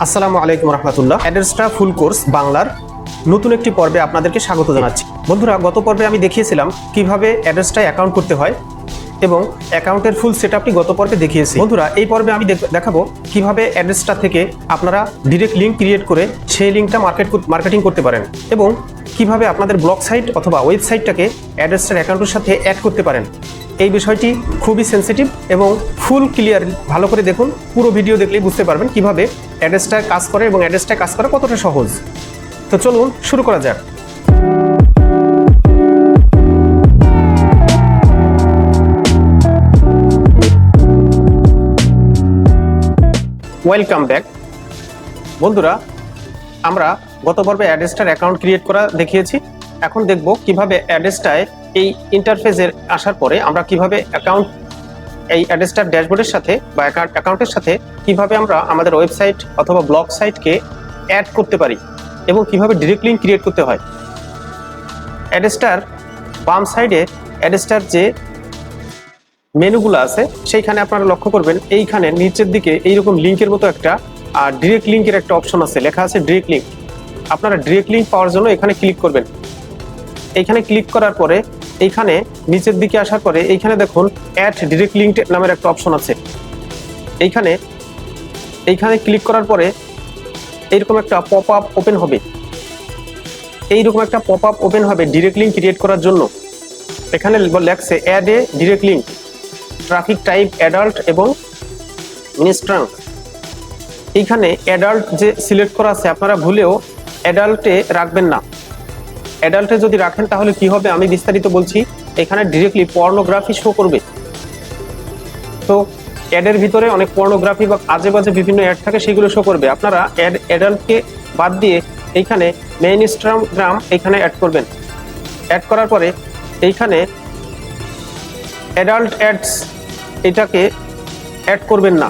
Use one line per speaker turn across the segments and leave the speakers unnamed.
আসসালামু আলাইকুম রহমতুল্লাহ। অ্যাড্রেসটা ফুল কোর্স বাংলার নতুন একটি পর্বে আপনাদেরকে স্বাগত জানাচ্ছি। বন্ধুরা, গত পর্বে আমি দেখিয়েছিলাম কীভাবে অ্যাড্রেসটায় অ্যাকাউন্ট করতে হয় এবং অ্যাকাউন্টের ফুল সেট আপটি গত পর্বে দেখিয়েছি। বন্ধুরা, এই পর্বে আমি দেখ- দেখাবো কীভাবে অ্যাড্রেসটা থেকে আপনারা ডিরেক্ট লিঙ্ক ক্রিয়েট করে সেই লিঙ্কটা মার্কেট মার্কেটিং করতে পারেন এবং কীভাবে আপনাদের ব্লগ সাইট অথবা ওয়েবসাইটটাকে অ্যাড্রেসটার অ্যাকাউন্টের সাথে অ্যাড করতে পারেন। এই বিষয়টি খুবই সেন্সিটিভ এবং ফুল ক্লিয়ার ভালো করে দেখুন, পুরো ভিডিও দেখলেই বুঝতে পারবেন কীভাবে অ্যাড্রেসটা কাজ করে এবং অ্যাড্রেসটা কাজ করা কতটা সহজ। তো চলুন, শুরু করা যাক। ওয়েলকাম ব্যাক বন্ধুরা, আমরা গত পর্বে অ্যাড্রেসটার অ্যাকাউন্ট ক্রিয়েট করা দেখিয়েছি। এখন দেখব কীভাবে অ্যাড্রেসটায় এই ইন্টারফেসের আসার পরে আমরা কীভাবে অ্যাকাউন্ট এই অ্যাড্রেসটার ড্যাশবোর্ডের সাথে বা অ্যাকাউন্টের সাথে কীভাবে আমরা আমাদের ওয়েবসাইট অথবা ব্লগ সাইটকে অ্যাড করতে পারি এবং কীভাবে ডিরেক্ট লিঙ্ক ক্রিয়েট করতে হয়। অ্যাড্রেসটার বাম সাইডে অ্যাড্রেসটার যে মেনুগুলো আছে, সেইখানে আপনারা লক্ষ্য করবেন এইখানে নিচের দিকে এইরকম লিঙ্কের মতো একটা, আর ডিরেক্ট লিঙ্কের একটা অপশন আছে, লেখা আছে ডিরেক্ট লিঙ্ক আপনারা ডিরেক্ট লিঙ্ক পাওয়ার জন্য এখানে ক্লিক করবেন। এইখানে ক্লিক করার পরে এইখানে নিচের দিকে আসার পরে এইখানে দেখুন অ্যাড ডিরেক্ট লিঙ্ক নামের একটা অপশন আছে। এইখানে এইখানে ক্লিক করার পরে এইরকম একটা পপ আপ ওপেন হবে। এইরকম একটা পপ আপ ওপেন হবে ডিরেক্ট লিঙ্ক ক্রিয়েট করার জন্য। এখানে লেখছে add a direct link traffic type adult এবং মিনিস্ট্রাং এইখানে অ্যাডাল্ট যে সিলেক্ট করা আছে, আপনারা ভুলেও অ্যাডাল্টে রাখবেন না। অ্যাডাল্টে যদি রাখেন, তাহলে কি হবে? আমি বিস্তারিত বলছি। এখানে ডিরেক্টলি পর্নোগ্রাফি শো করবে। তো অ্যাডের ভিতরে অনেক পর্নোগ্রাফি বা আজে বাজে বিভিন্ন অ্যাড থাকে, সেগুলো শো করবে। আপনারা অ্যাড অ্যাডাল্টকে বাদ দিয়ে এইখানে মেইন গ্রাম এখানে অ্যাড করবেন। অ্যাড করার পরে এইখানে অ্যাডাল্ট অ্যাডস এটাকে অ্যাড করবেন না।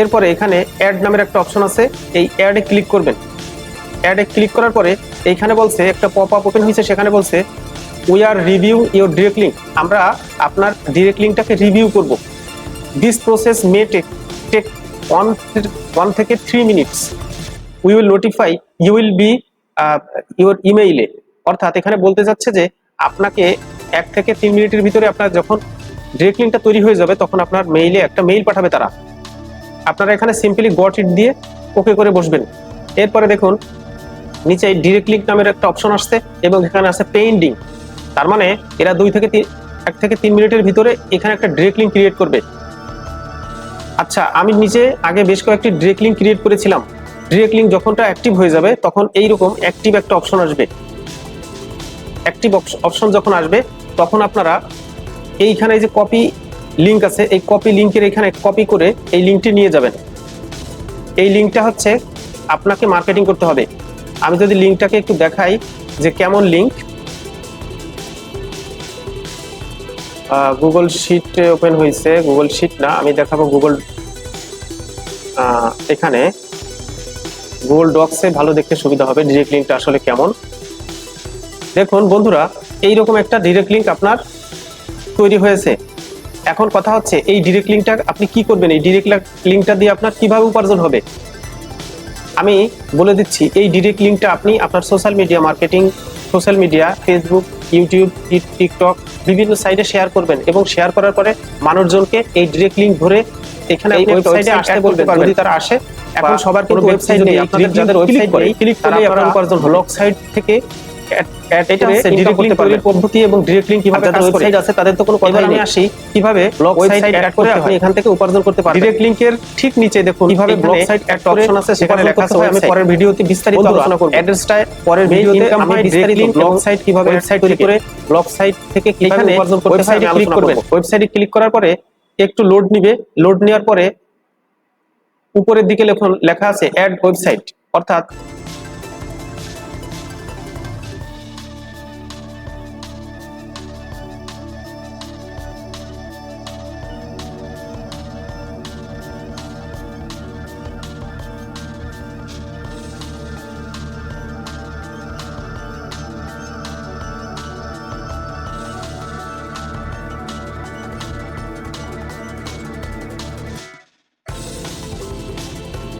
এরপরে এখানে অ্যাড নামের একটা অপশন আছে, এই অ্যাডে ক্লিক করবেন। অ্যাডে ক্লিক করার পরে এইখানে বলছে, একটা পপ আপ ওপেন হয়েছে, সেখানে বলছে we are review your direct link আমরা আপনার ডিরেক্ট লিঙ্কটাকে রিভিউ করব। This process may take take one one থেকে three minutes we will notify you will be your ইমেইলে অর্থাৎ এখানে বলতে যাচ্ছে যে, আপনাকে এক থেকে তিন মিনিটের ভিতরে আপনার যখন ডিরেক্ট লিঙ্কটা তৈরি হয়ে যাবে, তখন আপনার মেইলে একটা মেইল পাঠাবে তারা। আপনারা এখানে সিম্পলি গট ইট দিয়ে ওকে করে বসবেন। এরপরে দেখুন নিচে ডিরেক্ট লিঙ্ক নামের একটা অপশন আসছে এবং এখানে আছে পেইন্টিং তার মানে এরা দুই থেকে তিন এক থেকে তিন মিনিটের ভিতরে এখানে একটা ডিরেক্ট লিঙ্ক ক্রিয়েট করবে। আচ্ছা আমি নিজে আগে বেশ কয়েকটি ডিরেক্ট লিঙ্ক ক্রিয়েট করেছিলাম। ডিরেক্ট লিঙ্ক যখনটা অ্যাক্টিভ হয়ে যাবে, তখন এইরকম অ্যাক্টিভ একটা অপশন আসবে। অ্যাক্টিভ অপশন যখন আসবে, তখন আপনারা এইখানে যে কপি লিঙ্ক আছে, এই কপি লিঙ্কের এখানে কপি করে এই লিঙ্কটি নিয়ে যাবেন। এই লিঙ্কটা হচ্ছে আপনাকে মার্কেটিং করতে হবে। আমি যদি লিঙ্কটাকে একটু দেখাই যে কেমন লিঙ্ক? গুগল শিট ওপেন হয়েছে। গুগল শিট না, আমি দেখাবো গুগল এখানে। গুগল ডক্সে ভালো দেখতে সুবিধা হবে ডিরেক্ট লিঙ্কটা আসলে কেমন। দেখুন বন্ধুরা, এইরকম একটা ডিরেক্ট লিঙ্ক আপনার তৈরি হয়েছে। এখন কথা হচ্ছে, এই ডিরেক্ট লিঙ্কটা আপনি কি করবেন? এই ডিরেক্ট লিঙ্কটা দিয়ে আপনার কীভাবে উপার্জন হবে? আমি বলে দিচ্ছি এই ডিরেক্ট লিঙ্কটা আপনি আপনার social media marketing social media Facebook YouTube TikTok বিভিন্ন সাইটে শেয়ার করবেন এবং শেয়ার করার পরে মানুষজনকে এই ডিরেক্ট লিঙ্ক ধরে এখানে আপনি ওয়েবসাইটে আসতে বলবেন। যদি তারা আসে এখন সবার কোনো ওয়েবসাইট নেই। আপনাদের যাদের ওয়েবসাইট নেই ক্লিক করে আপনারা উপার্জন ব্লগ সাইট থেকে পদ্ধতি এবং ডিরেক্ট লিঙ্ক কীভাবে কাজ করে। ওয়েবসাইট আছে তাদের তো কোনো কথা আমি আসি কীভাবে ব্লগ সাইট অ্যাড করে আপনি এখান থেকে উপার্জন করতে পারবেন। ডিরেক্ট লিংকের ঠিক নিচে দেখুন কীভাবে ব্লগ সাইট অ্যাড অপশন আছে সেখানে লেখা আছে আমি পরের ভিডিওতে বিস্তারিত আলোচনা করব। অ্যাড্রেসটা পরের ভিডিওতে আমি বিস্তারিত ব্লগ সাইট কীভাবে ওয়েবসাইট তৈরি করে ব্লগ সাইট থেকে কীভাবে উপার্জন করতে আমি আলোচনা ওয়েবসাইটে ক্লিক করার পরে একটু লোড নিবে। লোড নেওয়ার পরে উপরের দিকে লেখা লেখা আছে অ্যাড ওয়েবসাইট অর্থাৎ